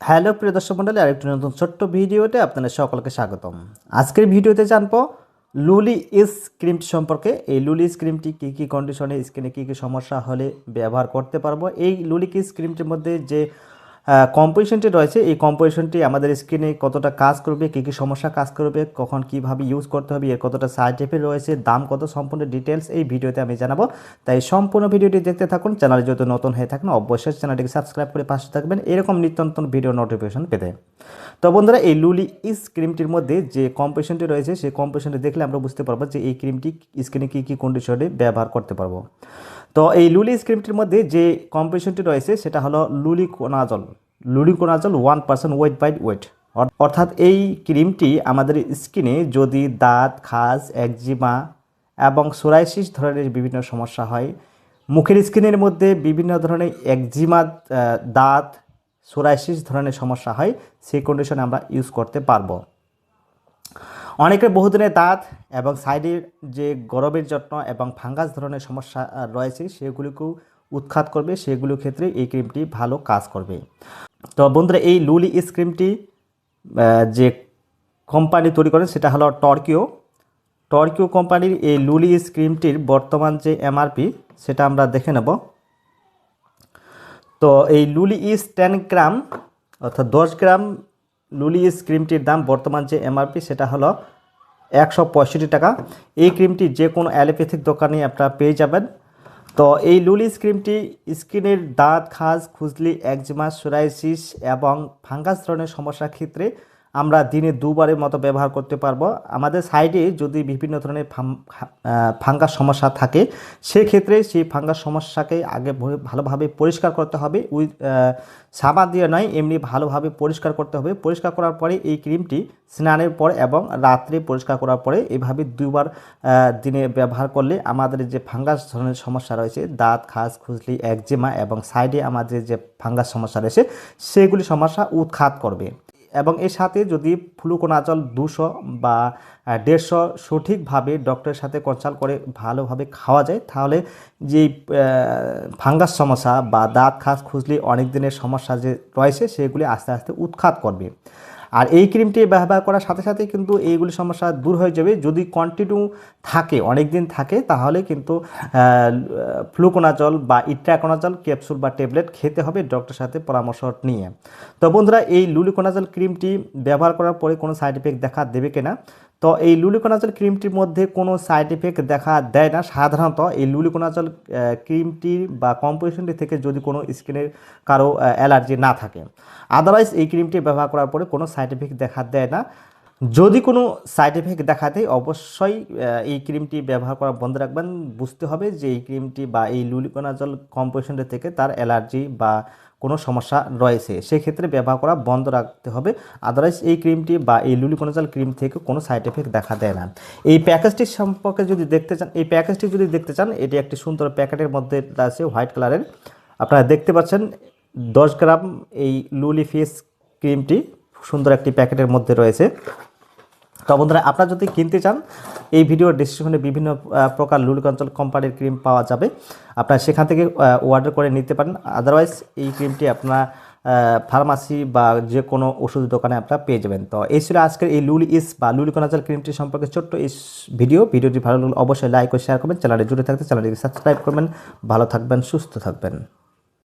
Hello প্রিয় দর্শক মন্ডলী, আরেকটি নতুন ছোট্ট ভিডিওতে আপনাদের সকলকে স্বাগতম। আজকের ভিডিওতে জানব লুলি ইস ক্রিমটি সম্পর্কে। এই লুলি ক্রিমটি কী কী কন্ডিশনে স্কিনে কী কী সমস্যা হলে ব্যবহার করতে পারব? এই লুলি কিস ক্রিমটির মধ্যে যে কম্পোজিশনটি রয়েছে। এই কম্পোজিশনটি আমাদের স্কিনে কতটা কাজ করবে, কী কী সমস্যা কাজ করবে, কখন কীভাবে ইউজ করতে হবে, এর কতটা সাইড এফেক্ট রয়েছে, দাম কত, সম্পূর্ণ ডিটেলস এই ভিডিওতে আমি জানাব। তাই সম্পূর্ণ ভিডিওটি দেখতে থাকুন। চ্যানেলে যদি নতুন হয়ে থাকেন, অবশ্যই চ্যানেলটিকে সাবস্ক্রাইব করে পাশে থাকবেন। এরকম নিত্য ভিডিও নোটিফিকেশন পেতে। তো বন্ধুরা, এই লুলি ইস ক্রিমটির মধ্যে যে কম্পোজিশনটি রয়েছে, সেই কম্পোজিশনটি দেখলে আমরা বুঝতে পারব যে এই ক্রিমটি স্কিনে কী কী কন্ডিশনে ব্যবহার করতে পারব। তো এই লুলি স্ক্রিমটির মধ্যে যে কম্পিটিশনটি রয়েছে, সেটা হলো luliconazole. Luliconazole one percent weight by weight অর্থাৎ এই ক্রিমটি আমাদের স্কিনে যদি দাঁত খাজ একজিমা এবং সোরাইসিস ধরনের বিভিন্ন সমস্যা হয়, মুখের স্কিনের মধ্যে বিভিন্ন ধরনের একজিমা দাঁত, সোরাইসিস ধরনের সমস্যা হয়, সেই কন্ডিশনে আমরা ইউজ করতে পারব। অনেকের বহুদিনের দাঁত এবং সাইডের যে গরমের যত্ন এবং ফাঙ্গাস ধরনের সমস্যা রয়েছে, সেগুলিকেও উৎখাত করবে। সেগুলোর ক্ষেত্রে এই ক্রিমটি ভালো কাজ করবে। তো বন্ধুরা, এই লুলি ইস ক্রিমটি যে কোম্পানি তৈরি করেন, সেটা হলো টর্কিও। টর্কিও কোম্পানির এই লুলি ইস ক্রিমটির বর্তমান যে এমআরপি, সেটা আমরা দেখে নেব। তো এই লুলি ইস টেন গ্রাম, অর্থাৎ দশ গ্রাম লুলি ইস ক্রিমটির দাম বর্তমান যে এমআরপি, সেটা হলো একশো পঁয়ষট্টি টাকা। এই ক্রিমটি যে কোনো অ্যালোপ্যাথিক দোকানে আপনারা পেয়ে যাবেন। তো এই লুলিস ক্রিমটি স্কিনের দাঁত খাজ খুজলি, একজিমা, সোরাইসিস এবং ফাঙ্গাস ধরনের সমস্যার ক্ষেত্রে আমরা দিনে দুবারের মতো ব্যবহার করতে পারব। আমাদের সাইডে যদি বিভিন্ন ধরনের ফাঙ্গাস সমস্যা থাকে, সেক্ষেত্রে সেই ফাঙ্গাস সমস্যাকে আগে ভালোভাবে পরিষ্কার করতে হবে। উই সাবান দিয়ে নয়, এমনি ভালোভাবে পরিষ্কার করতে হবে। পরিষ্কার করার পরে এই ক্রিমটি স্নানের পর এবং রাত্রে পরিষ্কার করার পরে এভাবে দুবার দিনে ব্যবহার করলে আমাদের যে ফাঙ্গাস ধরনের সমস্যা রয়েছে, দাঁত, খাস, খুজলি, একজিমা এবং সাইডে আমাদের যে ফাঙ্গাস সমস্যা রয়েছে, সেগুলি সমস্যা উৎখাত করবে। এবং এর সাথে যদি ফ্লুকোনাজল দুশো বা দেড়শো সঠিকভাবে ডক্টরের সাথে কনসাল্ট করে ভালোভাবে খাওয়া যায়, তাহলে যে ফাঙ্গাস সমস্যা বা দাঁত, খাস খুঁজলি অনেক দিনের সমস্যা যে রয়েছে, সেগুলি আস্তে আস্তে উৎখাত করবে। আর এই ক্রিমটি ব্যবহার করার সাথে সাথে কিন্তু এইগুলি সমস্যা দূর হয়ে যাবে। যদি কন্টিনিউ থাকে অনেক দিন থাকে, তাহলে কিন্তু ফ্লুকোনাজল বা ইট্রাকোনাজল ক্যাপসুল বা ট্যাবলেট খেতে হবে ডক্টরের সাথে পরামর্শ নিয়ে। তো বন্ধুরা, এই লুলিকোনাজল ক্রিমটি ব্যবহার করার পরে কোনো সাইড এফেক্ট দেখা দেবে কিনা? তো এই লুলিকোনাজল ক্রিমটির মধ্যে কোনো সাইড এফেক্ট দেখা দেয় না। সাধারণত এই লুলিকোনাজল ক্রিমটি বা কম্পোজিশনটি থেকে যদি কোনো স্কিনের কারও অ্যালার্জি না থাকে। আদারওয়াইজ এই ক্রিমটি ব্যবহার করার পরে কোনো সাইড এফেক্ট দেখা দেয় না। যদি কোনো সাইড এফেক্ট দেখা দেয়, অবশ্যই এই ক্রিমটি ব্যবহার করা বন্ধ রাখবেন। বুঝতে হবে যে এই ক্রিমটি বা এই লুলিকোনাজল কম্পোজিশনটি থেকে তার অ্যালার্জি বা কোনো সমস্যা রয়েছে। সেক্ষেত্রে ব্যবহার করা বন্ধ রাখতে হবে। আদারওয়াইজ এই ক্রিমটি বা এই লুলিকোনাজল ক্রিম থেকে কোনো সাইড এফেক্ট দেখা দেয় না। এই প্যাকেজটি সম্পর্কে যদি দেখতে চান, এই প্যাকেজটি যদি দেখতে চান, এটি একটি সুন্দর প্যাকেটের মধ্যে আছে হোয়াইট কালারের। আপনারা দেখতে পাচ্ছেন দশ গ্রাম এই লুলি ফেস ক্রিমটি সুন্দর একটি প্যাকেটের মধ্যে রয়েছে। তো বন্ধুরা, আপনারা যদি কিনতে চান, এই ভিডিওর ডিসক্রিপশনে বিভিন্ন প্রকার লুলিকঞ্চল কোম্পানির ক্রিম পাওয়া যাবে। আপনারা সেখান থেকে অর্ডার করে নিতে পারেন। আদারওয়াইজ এই ক্রিমটি আপনারা ফার্মাসি বা যে কোনো ওষুধ দোকানে আপনারা পেয়ে যাবেন। তো এই ছিল আজকের এই লুলি ইস বা লুলিকোনাজল ক্রিমটি সম্পর্কে ছোট্ট এই ভিডিও। ভিডিওটি ভালো লাগলে অবশ্যই লাইক ও শেয়ার করবেন। চ্যানেলে জুড়ে থাকতে চ্যানেলটিকে সাবস্ক্রাইব করবেন। ভালো থাকবেন, সুস্থ থাকবেন।